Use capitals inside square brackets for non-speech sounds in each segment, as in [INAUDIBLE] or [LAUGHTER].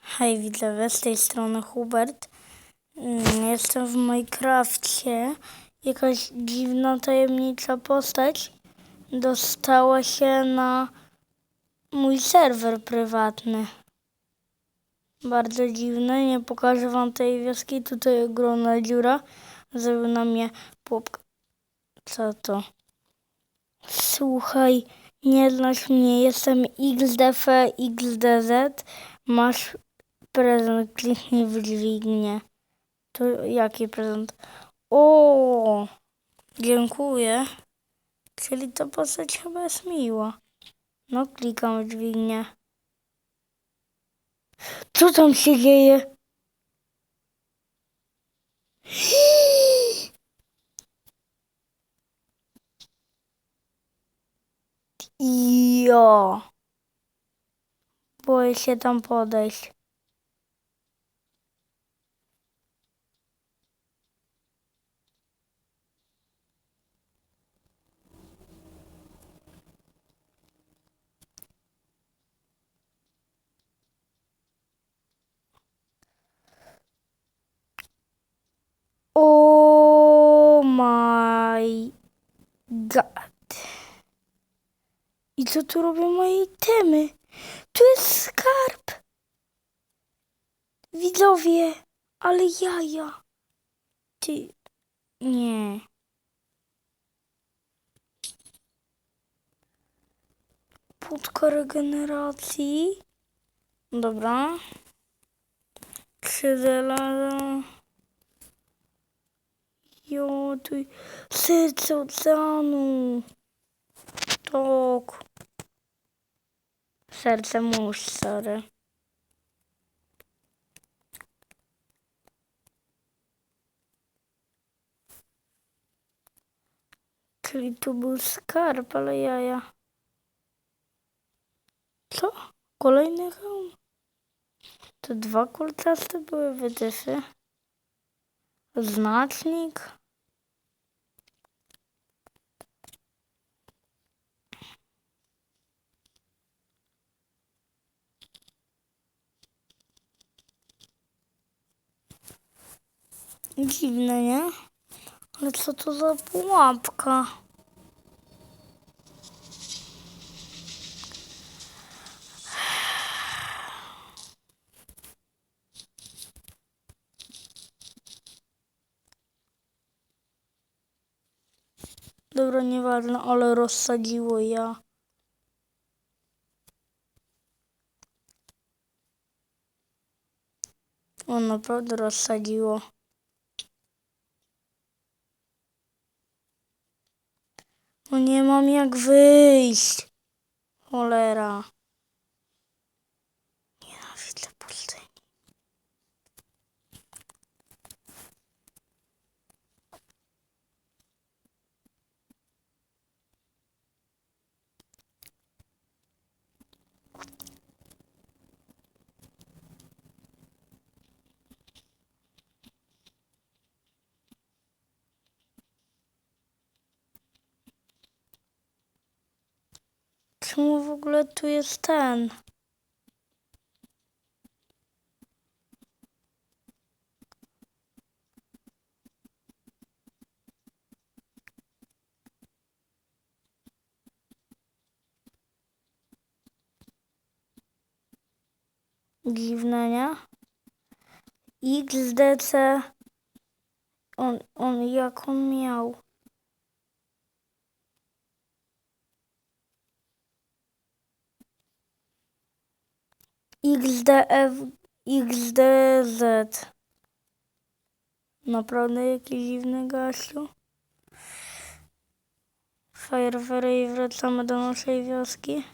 Hej widzowie, z tej strony Hubert. Mm, Jestem w Minecrafcie. Jakaś dziwna, tajemnicza postać dostała się na mój serwer prywatny. Bardzo dziwne, nie pokażę wam tej wioski. Tutaj ogromna dziura. Zrobił na mnie pułapkę. Co to? Słuchaj, nie znasz mnie, jestem XDF, XDZ. Masz prezent, kliknij w dźwignię. To jaki prezent? O, dziękuję. Czyli ta postać chyba jest miła. No, klikam w dźwignię. Co tam się dzieje? Jo. Boję się tam podejść. Oh my god. Co tu robią moje? Tu jest skarb. Widzowie, ale jaja. Ty. Nie. Płutka regeneracji. Dobra. Krzyżela. Jo, tu serce oceanu. Tak. Serce mórz, sorry. Czyli tu był skarb, ale jaja. Co? Kolejny hełm? To dwa kultaste były wytyfy. Znacznik. Dziwne, nie? Ale co to za pułapka? Dobra, nieważne, ale rozsadziło ja. O, naprawdę rozsadziło. Nie mam jak wyjść. Cholera. Czemu w ogóle tu jest ten? Dziwne, nie? XDC. On, on, jak on miał? XDF, XDZ. Naprawdę jakiś dziwny gościu. Fajerwery i wracamy do naszej wioski.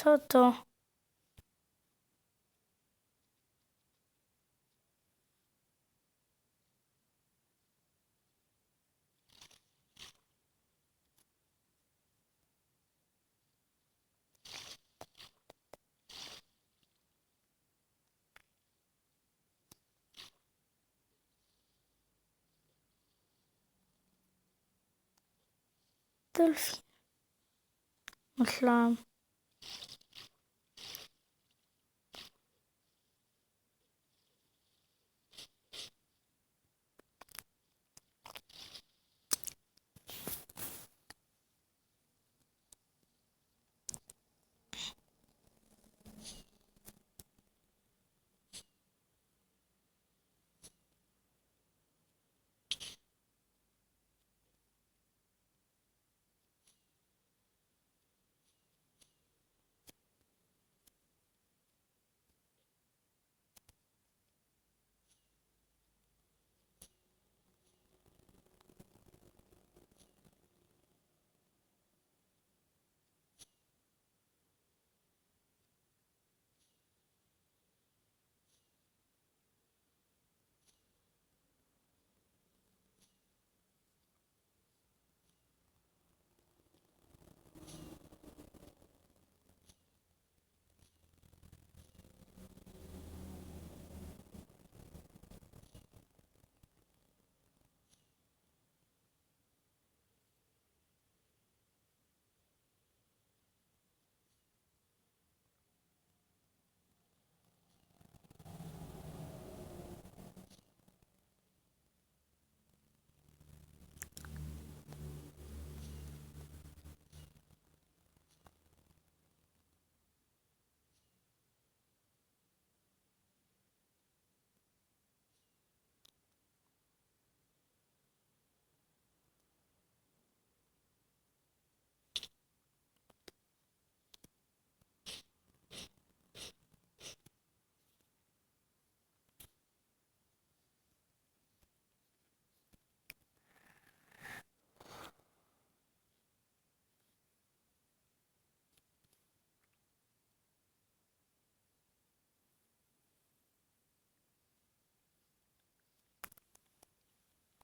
patladı. Delfin. Islam.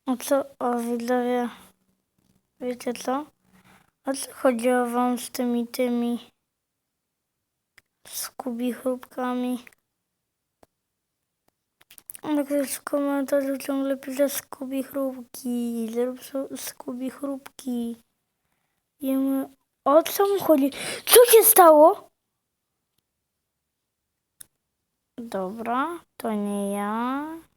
O co, o widzowie, wiecie co? O co chodziło wam z tymi, tymi skubi chrupkami? No ktoś w komentarzu ciągle pisze skubi chrupki, zrób skubi chrupki. I my, o co mu chodzi? Co się stało? Dobra, to nie ja.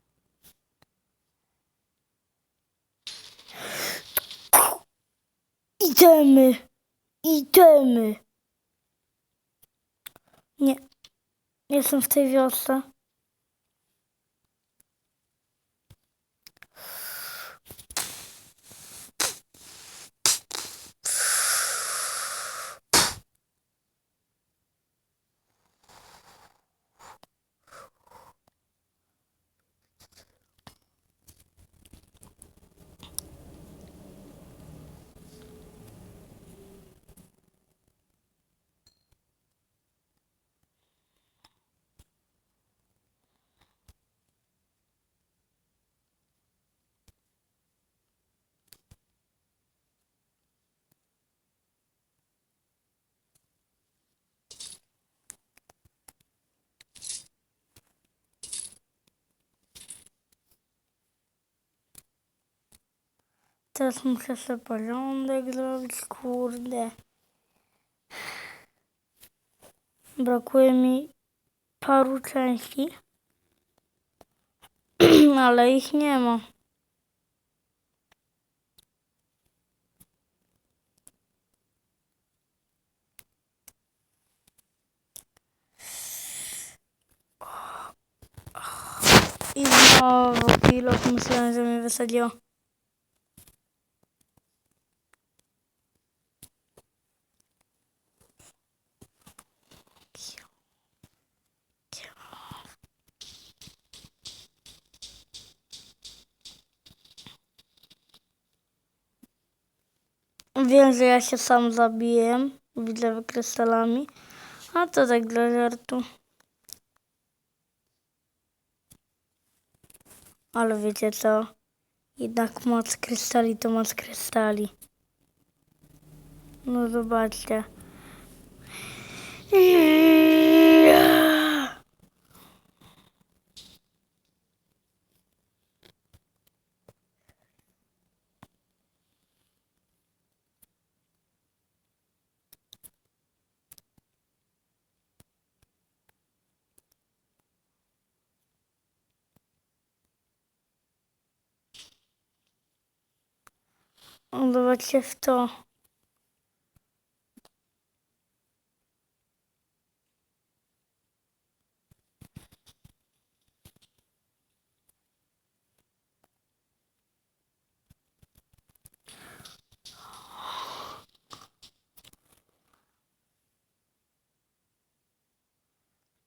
Idziemy! Idziemy! Nie. Jestem w tej wiosce. Teraz muszę sobie porządek zrobić, kurde. Brakuje mi paru części, [CLEARS THROAT] ale ich nie ma. I znowu pilot myślałem, że mnie wysadziło. Wiem, że ja się sam zabiję, widzę krystalami, a to tak dla żartu. Ale wiecie co? Jednak moc krystali to moc krystali. No zobaczcie. O, Zobaczcie w to.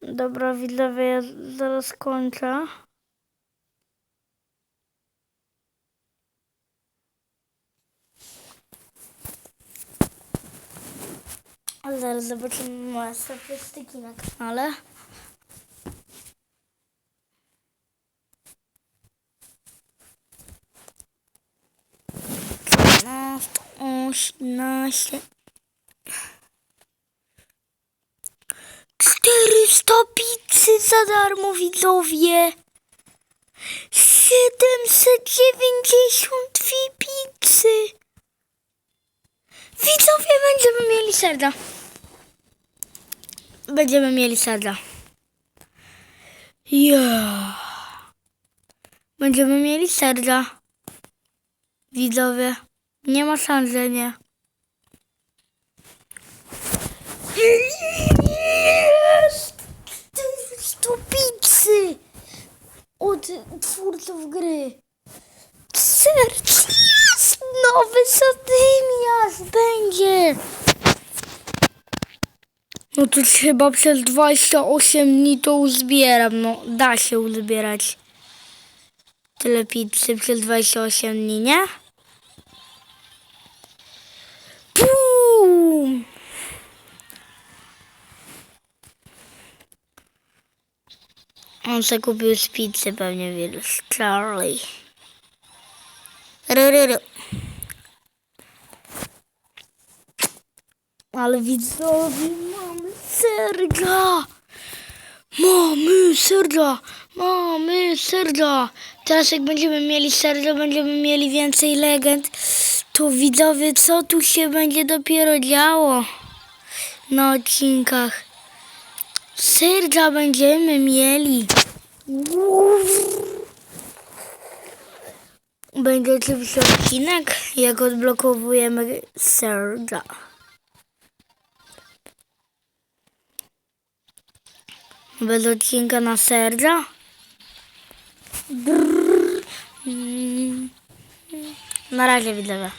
Dobra, widzowie, ja zaraz kończę. Zaraz zobaczymy moje statystyki na kanale. Osiemnaście. Czterysta pizzy za darmo, widzowie. Siedemset dziewięćdziesiąt dwie pizzy. Widzowie, będziemy mieli serda. Będziemy mieli serda. Ja. Będziemy mieli serda. Widzowie, nie ma szans, nie. Jest! 400 pizzy od twórców gry. Serc jest! Nowy Sadymias będzie! No to chyba przez 28 dni to uzbieram. No, da się uzbierać. Tyle pizzy przez 28 dni, nie? Bum! On se kupił z pizzy pewnie wirus. Charlie. Ryryry. Ale widzowie, mamy serca! Mamy serca! Mamy serca! Teraz jak będziemy mieli serca, będziemy mieli więcej legend, to widzowie, co tu się będzie dopiero działo na odcinkach? Serca będziemy mieli. Będzie oczywiście odcinek, jak odblokowujemy serca. Bez odcinka na. Brrr. Mm. Na razie widzowie.